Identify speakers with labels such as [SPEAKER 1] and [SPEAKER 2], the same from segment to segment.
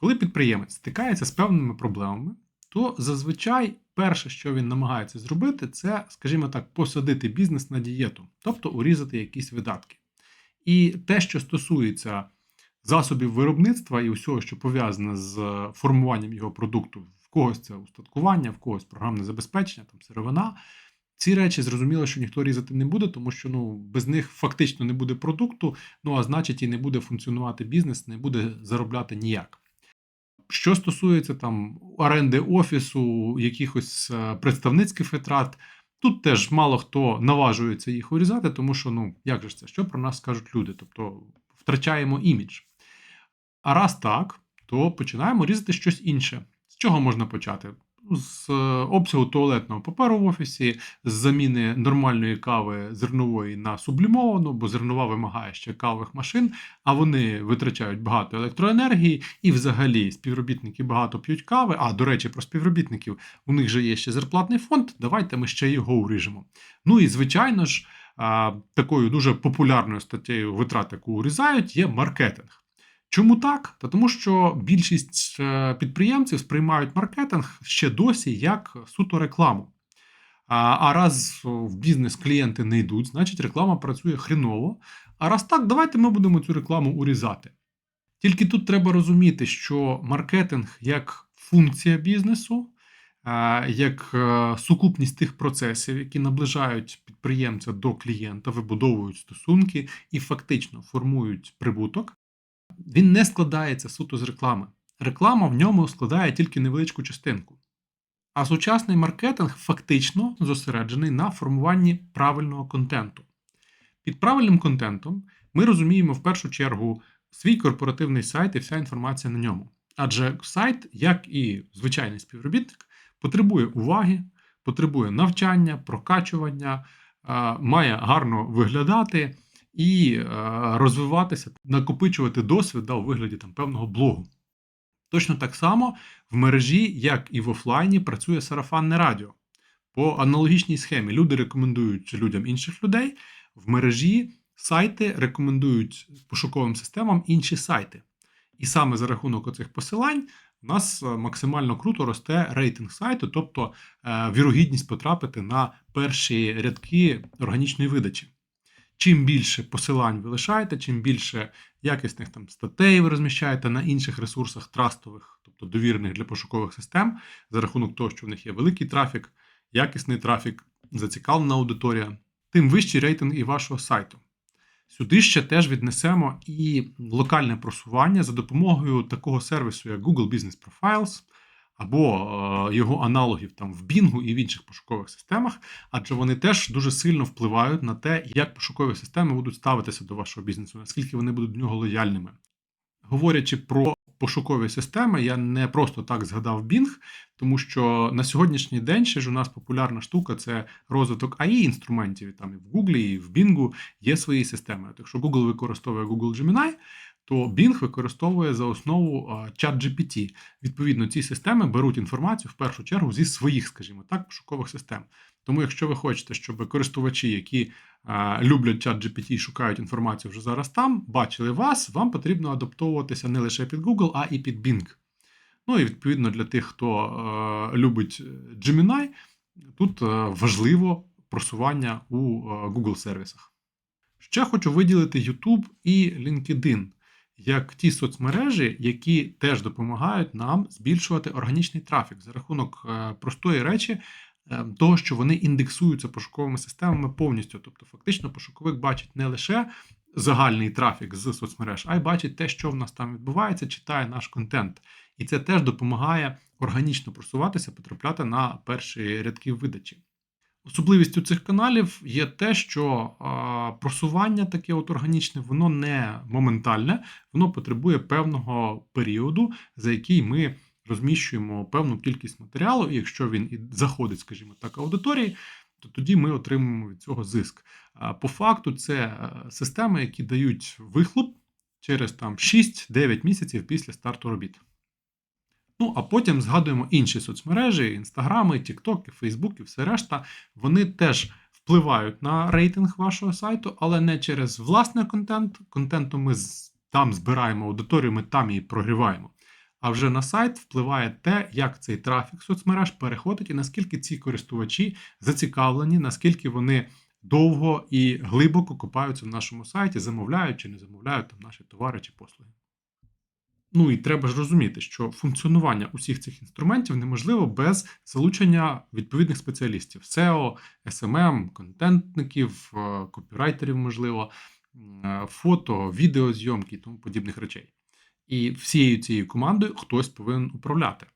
[SPEAKER 1] Коли підприємець стикається з певними проблемами, то зазвичай перше, що він намагається зробити, це, скажімо так, посадити бізнес на дієту, тобто урізати якісь видатки. І те, що стосується засобів виробництва і усього, що пов'язане з формуванням його продукту, в когось це устаткування, в когось програмне забезпечення, там сировина. Ці речі зрозуміло, що ніхто різати не буде, тому що ну без них фактично не буде продукту. Ну а значить, і не буде функціонувати бізнес, не буде заробляти ніяк. Що стосується там оренди офісу, якихось е, представницьких витрат, тут теж мало хто наважується їх урізати, тому що ну як же це, що про нас скажуть люди? Тобто втрачаємо імідж. А раз так, то починаємо різати щось інше. З чого можна почати? З е, обсягу туалетного паперу в офісі, з заміни нормальної кави зернової на сублімовану, бо зернова вимагає ще кавових машин, а вони витрачають багато електроенергії, і взагалі співробітники багато п'ють кави. А до речі, про співробітників у них же є ще зарплатний фонд. Давайте ми ще його уріжемо. Ну і звичайно ж, такою дуже популярною статтєю витрат, яку урізають, є маркетинг. Чому так? Та тому, що більшість е, підприємців сприймають маркетинг ще досі як суто рекламу. А раз в бізнес клієнти не йдуть, значить реклама працює хреново. А раз так, давайте ми будемо цю рекламу урізати. Тільки тут треба розуміти, що маркетинг як функція бізнесу, е, як е, сукупність тих процесів, які наближають підприємця до клієнта, вибудовують стосунки і фактично формують прибуток він не складається суто з реклами. Реклама в ньому складає тільки невеличку частинку. А сучасний маркетинг фактично зосереджений на формуванні правильного контенту. Під правильним контентом ми розуміємо в першу чергу свій корпоративний сайт і вся інформація на ньому. Адже сайт, як і звичайний співробітник, потребує уваги, потребує навчання, прокачування, має гарно виглядати і е, розвиватися, накопичувати досвід да, у вигляді там, певного блогу. Точно так само в мережі, як і в офлайні, працює сарафанне радіо. По аналогічній схемі люди рекомендують людям інших людей, в мережі сайти рекомендують пошуковим системам інші сайти. І саме за рахунок оцих посилань у нас е, максимально круто росте рейтинг сайту, тобто е, вірогідність потрапити на перші рядки органічної видачі. Чим більше посилань ви лишаєте, чим більше якісних там статей ви розміщаєте на інших ресурсах трастових, тобто довірених для пошукових систем, за рахунок того, що в них є великий трафік, якісний трафік, зацікавлена аудиторія, тим вищий рейтинг і вашого сайту. Сюди ще теж віднесемо і локальне просування за допомогою такого сервісу, як Google Business Profiles або е, його аналогів там в Bing і в інших пошукових системах, адже вони теж дуже сильно впливають на те, як пошукові системи будуть ставитися до вашого бізнесу, наскільки вони будуть до нього лояльними. Говорячи про пошукові системи, я не просто так згадав Bing, тому що на сьогоднішній день ще ж у нас популярна штука це розвиток AI інструментів. Там і в Google, і в Bing є свої системи. От Якщо Google використовує Google Gemini, то Bing використовує за основу ChatGPT. Відповідно, ці системи беруть інформацію в першу чергу зі своїх, скажімо так, пошукових систем. Тому, якщо ви хочете, щоб користувачі, які люблять ChatGPT і шукають інформацію вже зараз там, бачили вас, вам потрібно адаптовуватися не лише під Google, а і під Bing. Ну і відповідно для тих, хто е, любить Gemini, тут е, важливо просування у е, Google сервісах. Ще хочу виділити YouTube і LinkedIn як ті соцмережі, які теж допомагають нам збільшувати органічний трафік за рахунок е, простої речі, е, того, що вони індексуються пошуковими системами повністю. Тобто, фактично, пошуковик бачить не лише загальний трафік з соцмереж, а й бачить те, що в нас там відбувається, читає наш контент. І це теж допомагає органічно просуватися, потрапляти на перші рядки видачі. Особливістю цих каналів є те, що просування таке от органічне, воно не моментальне, воно потребує певного періоду, за який ми розміщуємо певну кількість матеріалу, і якщо він і заходить, скажімо так, аудиторії, то тоді ми отримуємо від цього зиск. По факту, це е, системи, які дають вихлоп через там 6-9 місяців після старту робіт. Ну, а потім згадуємо інші соцмережі: інстаграми, тіктоки, фейсбук і все решта. Вони теж впливають на рейтинг вашого сайту, але не через власний контент. Контенту ми там збираємо аудиторію, ми там її прогріваємо. А вже на сайт впливає те, як цей трафік соцмереж переходить і наскільки ці користувачі зацікавлені, наскільки вони довго і глибоко копаються в нашому сайті, замовляють чи не замовляють там наші товари чи послуги. Ну і треба ж розуміти, що функціонування усіх цих інструментів неможливо без залучення відповідних спеціалістів: SEO, SMM, контентників, е, копірайтерів, можливо, е, фото, відеозйомки і тому подібних речей. І всією цією командою хтось повинен управляти.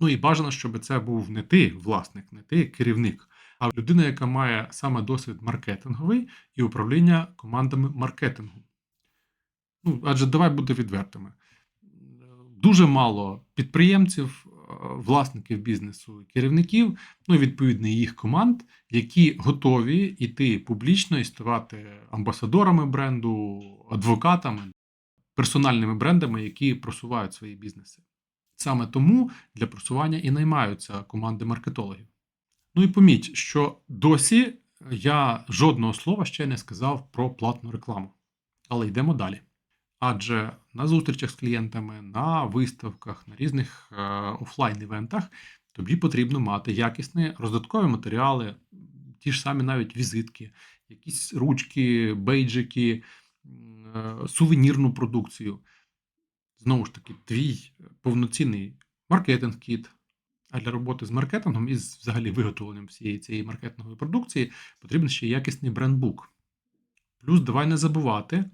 [SPEAKER 1] Ну і бажано, щоб це був не ти, власник, не ти керівник, а людина, яка має саме досвід маркетинговий і управління командами маркетингу. Ну, адже давай бути відвертими. Дуже мало підприємців, е, власників бізнесу, керівників, ну і відповідно їх команд, які готові йти публічно і ставати амбасадорами бренду, адвокатами, персональними брендами, які просувають свої бізнеси. Саме тому для просування і наймаються команди маркетологів. Ну і поміть, що досі я жодного слова ще не сказав про платну рекламу. Але йдемо далі. Адже на зустрічах з клієнтами, на виставках, на різних е, офлайн-івентах тобі потрібно мати якісні роздаткові матеріали, ті ж самі навіть візитки, якісь ручки, бейджики, е, сувенірну продукцію. Знову ж таки, твій повноцінний маркетинг-кіт. А для роботи з маркетингом і взагалі виготовленням всієї цієї маркетингової продукції потрібен ще якісний брендбук. Плюс давай не забувати,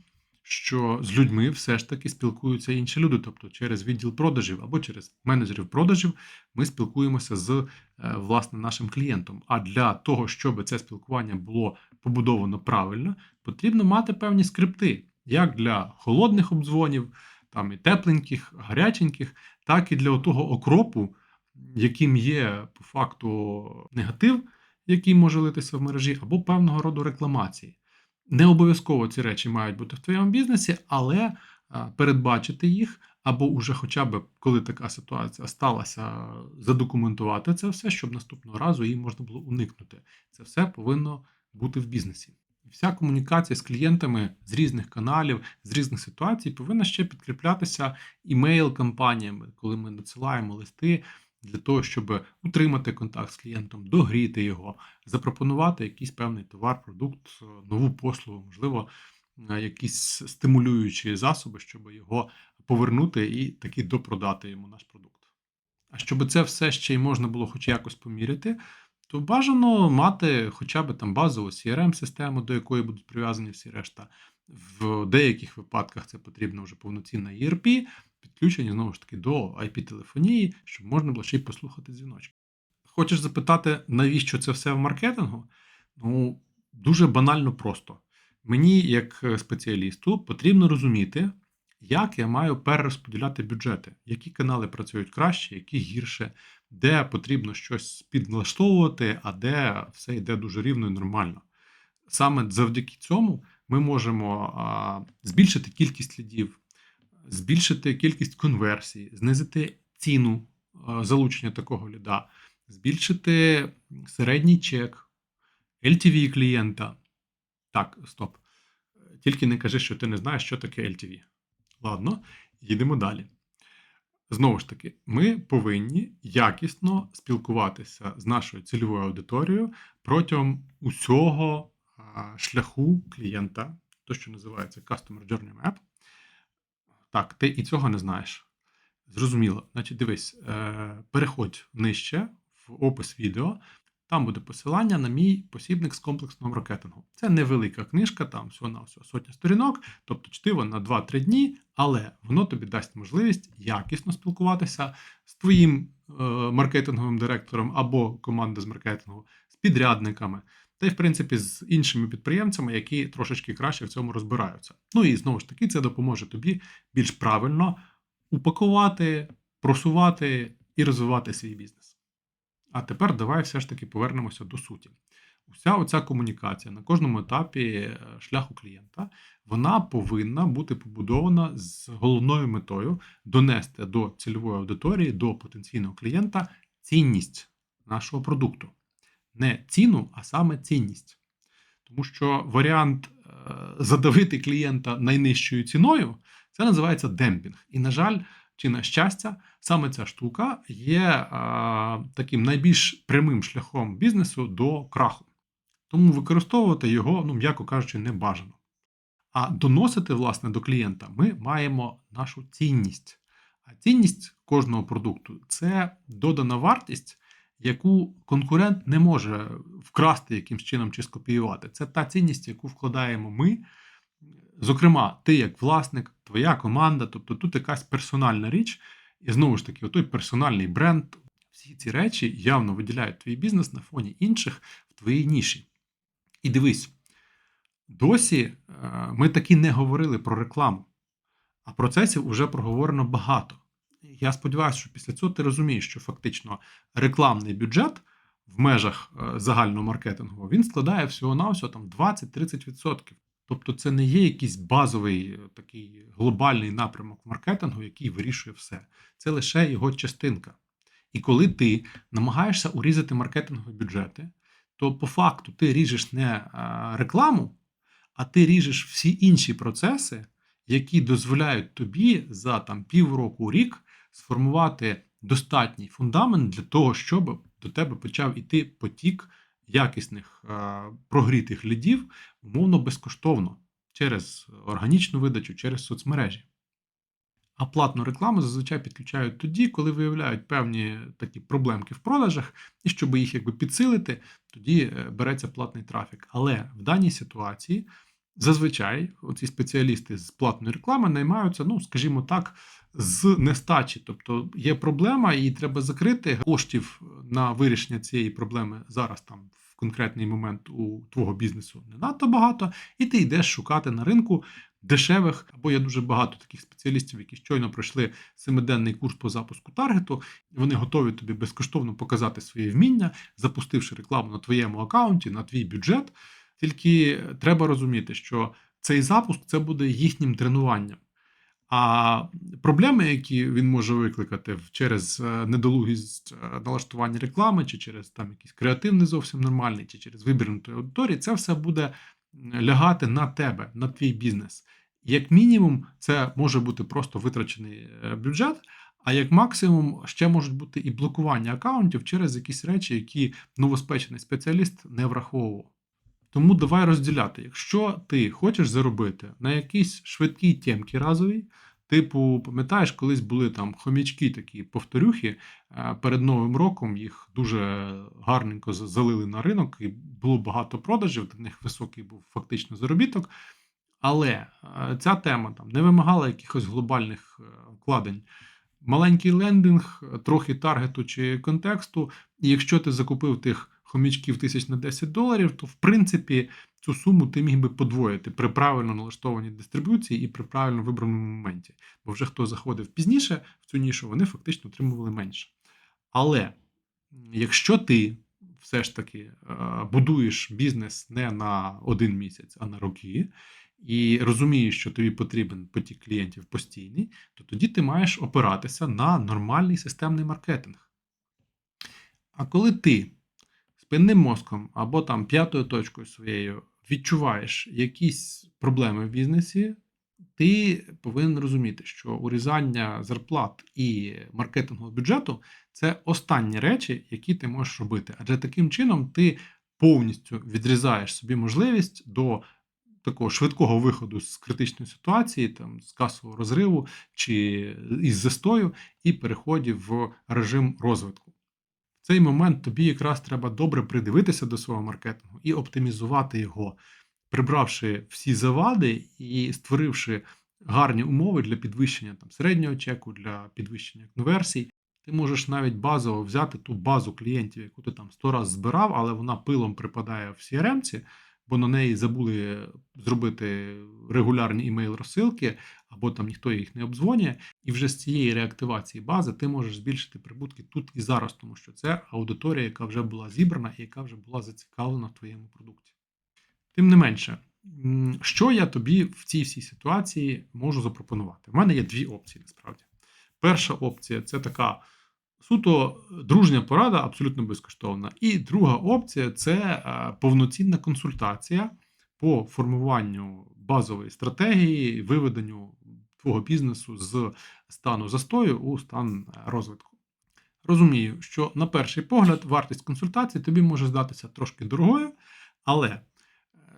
[SPEAKER 1] що з людьми все ж таки спілкуються інші люди, тобто через відділ продажів або через менеджерів продажів ми спілкуємося з е, власне нашим клієнтом. А для того, щоб це спілкування було побудовано правильно, потрібно мати певні скрипти, як для холодних обдзвонів, там і тепленьких, гаряченьких, так і для того окропу, яким є по факту негатив, який може литися в мережі, або певного роду рекламації. Не обов'язково ці речі мають бути в твоєму бізнесі, але передбачити їх, або уже хоча б коли така ситуація сталася, задокументувати це все, щоб наступного разу її можна було уникнути. Це все повинно бути в бізнесі. Вся комунікація з клієнтами з різних каналів, з різних ситуацій повинна ще підкріплятися імейл-кампаніями, коли ми надсилаємо листи для того, щоб утримати контакт з клієнтом, догріти його, запропонувати якийсь певний товар, продукт, нову послугу, можливо, е, якісь стимулюючі засоби, щоб його повернути і таки допродати йому наш продукт. А щоб це все ще й можна було хоч якось поміряти, то бажано мати хоча б там базову CRM-систему, до якої будуть прив'язані всі решта. В деяких випадках це потрібна вже повноцінна ERP, підключені знову ж таки до IP-телефонії, щоб можна було ще й послухати дзвіночки. Хочеш запитати, навіщо це все в маркетингу? Ну, дуже банально просто. Мені, як спеціалісту, потрібно розуміти, як я маю перерозподіляти бюджети, які канали працюють краще, які гірше, де потрібно щось підлаштовувати, а де все йде дуже рівно і нормально. Саме завдяки цьому ми можемо а, збільшити кількість слідів, збільшити кількість конверсій, знизити ціну залучення такого ліда, збільшити середній чек, LTV клієнта. Так, стоп. Тільки не кажи, що ти не знаєш, що таке LTV. Ладно, їдемо далі. Знову ж таки, ми повинні якісно спілкуватися з нашою цільовою аудиторією протягом усього шляху клієнта, то, що називається Customer Journey Map. Так, ти і цього не знаєш. Зрозуміло. Значить, дивись, е, переходь нижче в опис відео. Там буде посилання на мій посібник з комплексного маркетингу. Це невелика книжка, там всього на всього сотня сторінок, тобто чтиво на 2-3 дні, але воно тобі дасть можливість якісно спілкуватися з твоїм е, маркетинговим директором або командою з маркетингу, з підрядниками, та й, в принципі, з іншими підприємцями, які трошечки краще в цьому розбираються. Ну і знову ж таки, це допоможе тобі більш правильно упакувати, просувати і розвивати свій бізнес. А тепер давай все ж таки повернемося до суті. Уся оця комунікація на кожному етапі е, шляху клієнта, вона повинна бути побудована з головною метою донести до цільової аудиторії, до потенційного клієнта цінність нашого продукту. Не ціну, а саме цінність. Тому що варіант е, задавити клієнта найнижчою ціною це називається демпінг. І, на жаль, чи на щастя, саме ця штука є а, таким найбільш прямим шляхом бізнесу до краху. Тому використовувати його, ну, м'яко кажучи, не бажано. А доносити, власне, до клієнта ми маємо нашу цінність. А цінність кожного продукту це додана вартість, яку конкурент не може вкрасти якимсь чином чи скопіювати. Це та цінність, яку вкладаємо ми. Зокрема, ти як власник, твоя команда, тобто тут якась персональна річ, і знову ж таки, той персональний бренд. Всі ці речі явно виділяють твій бізнес на фоні інших в твоїй ніші. І дивись, досі е, ми таки не говорили про рекламу, а процесів вже проговорено багато. Я сподіваюся, що після цього ти розумієш, що фактично рекламний бюджет в межах е, загального маркетингу він складає всього-навсього там 20-30%. Тобто це не є якийсь базовий е, такий глобальний напрямок маркетингу, який вирішує все. Це лише його частинка. І коли ти намагаєшся урізати маркетингові бюджети, то по факту ти ріжеш не е, рекламу, а ти ріжеш всі інші процеси, які дозволяють тобі за там півроку рік сформувати достатній фундамент для того, щоб до тебе почав іти потік якісних е, прогрітих лідів, умовно безкоштовно через органічну видачу, через соцмережі. А платну рекламу зазвичай підключають тоді, коли виявляють певні такі проблемки в продажах, і щоб їх якби підсилити, тоді е, береться платний трафік. Але в даній ситуації зазвичай ці спеціалісти з платної реклами наймаються, ну, скажімо так, з нестачі. Тобто є проблема, і треба закрити коштів на вирішення цієї проблеми зараз там. В конкретний момент у твого бізнесу не надто багато, і ти йдеш шукати на ринку дешевих, або є дуже багато таких спеціалістів, які щойно пройшли семиденний курс по запуску таргету, вони готові тобі безкоштовно показати свої вміння, запустивши рекламу на твоєму аккаунті, на твій бюджет. Тільки треба розуміти, що цей запуск це буде їхнім тренуванням. А проблеми, які він може викликати через е, недолугість е, налаштування реклами, чи через там якийсь креатив не зовсім нормальний, чи через вибір аудиторії, це все буде лягати на тебе, на твій бізнес. Як мінімум, це може бути просто витрачений е, бюджет, а як максимум ще можуть бути і блокування аккаунтів через якісь речі, які новоспечений спеціаліст не враховував. Тому давай розділяти. Якщо ти хочеш заробити на якійсь швидкій темці разовій, типу, пам'ятаєш, колись були там хомячки такі повторюхи, е, перед Новим роком їх дуже гарненько залили на ринок, і було багато продажів, для них високий був фактично заробіток. Але е, ця тема там не вимагала якихось глобальних е, вкладень. Маленький лендинг, трохи таргету чи контексту, і якщо ти закупив тих хомячків тисяч на 10 доларів, то в принципі цю суму ти міг би подвоїти при правильно налаштованій дистриб'юції і при правильно вибраному моменті. Бо вже хто заходив пізніше в цю нішу, вони фактично отримували менше. Але якщо ти все ж таки е, будуєш бізнес не на один місяць, а на роки. І розумієш, що тобі потрібен потік клієнтів постійний, то тоді ти маєш опиратися на нормальний системний маркетинг. А коли ти спинним мозком або там п'ятою точкою своєю відчуваєш якісь проблеми в бізнесі, ти повинен розуміти, що урізання зарплат і маркетингового бюджету це останні речі, які ти можеш робити. Адже таким чином ти повністю відрізаєш собі можливість до такого швидкого виходу з критичної ситуації, там з касового розриву чи із застою, і переходів в режим розвитку цей момент тобі якраз треба добре придивитися до свого маркетингу і оптимізувати його, прибравши всі завади і створивши гарні умови для підвищення там, середнього чеку, для підвищення конверсій. Ти можеш навіть базово взяти ту базу клієнтів, яку ти там 100 раз збирав, але вона пилом припадає в CRM-ці, бо на неї забули зробити регулярні імейл-розсилки, або там ніхто їх не обдзвонює. І вже з цієї реактивації бази ти можеш збільшити прибутки тут і зараз, тому що це аудиторія, яка вже була зібрана і яка вже була зацікавлена в твоєму продукті. Тим не менше, що я тобі в цій всій ситуації можу запропонувати? У мене є дві опції насправді. Перша опція це така суто дружня порада, абсолютно безкоштовна. І друга опція це е, повноцінна консультація по формуванню базової стратегії, виведенню твого бізнесу з стану застою у стан е, розвитку. Розумію, що на перший погляд вартість консультації тобі може здатися трошки дорогою, але е,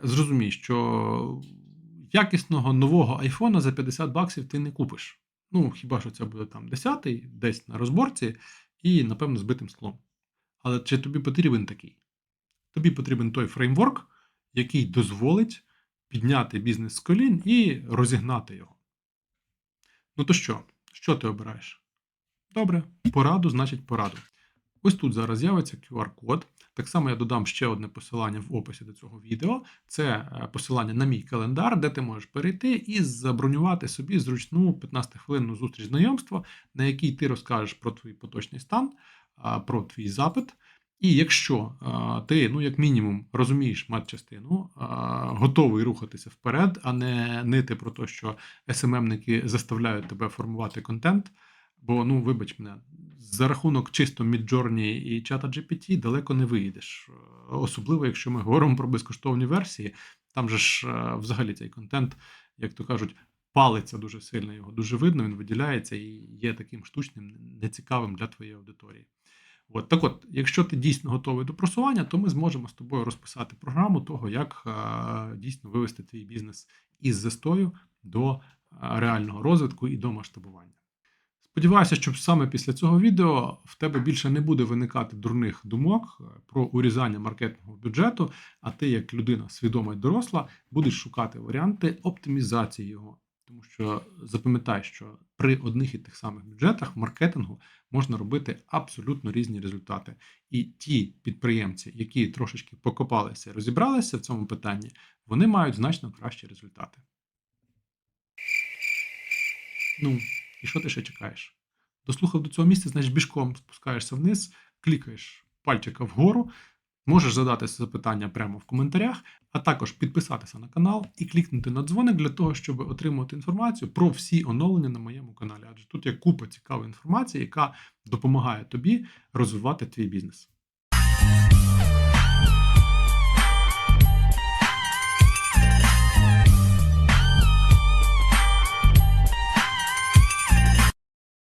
[SPEAKER 1] зрозумій, що якісного нового айфона за 50 баксів ти не купиш. Ну, хіба що це буде там 10-й, десь на розборці, і, напевно, збитим склом. Але чи тобі потрібен такий? Тобі потрібен той фреймворк, який дозволить підняти бізнес з колін і розігнати його. Ну то що? Що ти обираєш? Добре, пораду значить пораду. Ось тут зараз з'явиться QR-код. Так само я додам ще одне посилання в описі до цього відео. Це е, посилання на мій календар, де ти можеш перейти і забронювати собі зручну 15-хвилинну зустріч знайомства, на якій ти розкажеш про твій поточний стан, про твій запит. І якщо ти, ну як мінімум, розумієш матчастину, готовий рухатися вперед, а не нити про те, що СММники заставляють тебе формувати контент. Бо, ну, вибач мене, за рахунок чисто Midjourney і чата GPT далеко не виїдеш. Е, Особливо, якщо ми говоримо про безкоштовні версії, там же ж е, взагалі цей контент, як то кажуть, палиться дуже сильно, його дуже видно, він виділяється і є таким штучним, нецікавим для твоєї аудиторії. От так от, якщо ти дійсно готовий до просування, то ми зможемо з тобою розписати програму того, як е, дійсно вивести твій бізнес із застою до е, реального розвитку і до масштабування. Сподіваюся, що саме після цього відео в тебе більше не буде виникати дурних думок е, про урізання маркетингового бюджету, а ти, як людина свідома і доросла, будеш шукати варіанти оптимізації його. Тому що запам'ятай, що при одних і тих самих бюджетах маркетингу можна робити абсолютно різні результати. І ті підприємці, які трошечки покопалися, розібралися в цьому питанні, вони мають значно кращі результати. Ну, і що ти ще чекаєш? Дослухав до цього місця, значить бішком спускаєшся вниз, клікаєш пальчика вгору, можеш задати запитання прямо в коментарях, а також підписатися на канал і клікнути на дзвоник для того, щоб отримувати інформацію про всі оновлення на моєму каналі. Адже тут є купа цікавої інформації, яка допомагає тобі розвивати твій бізнес.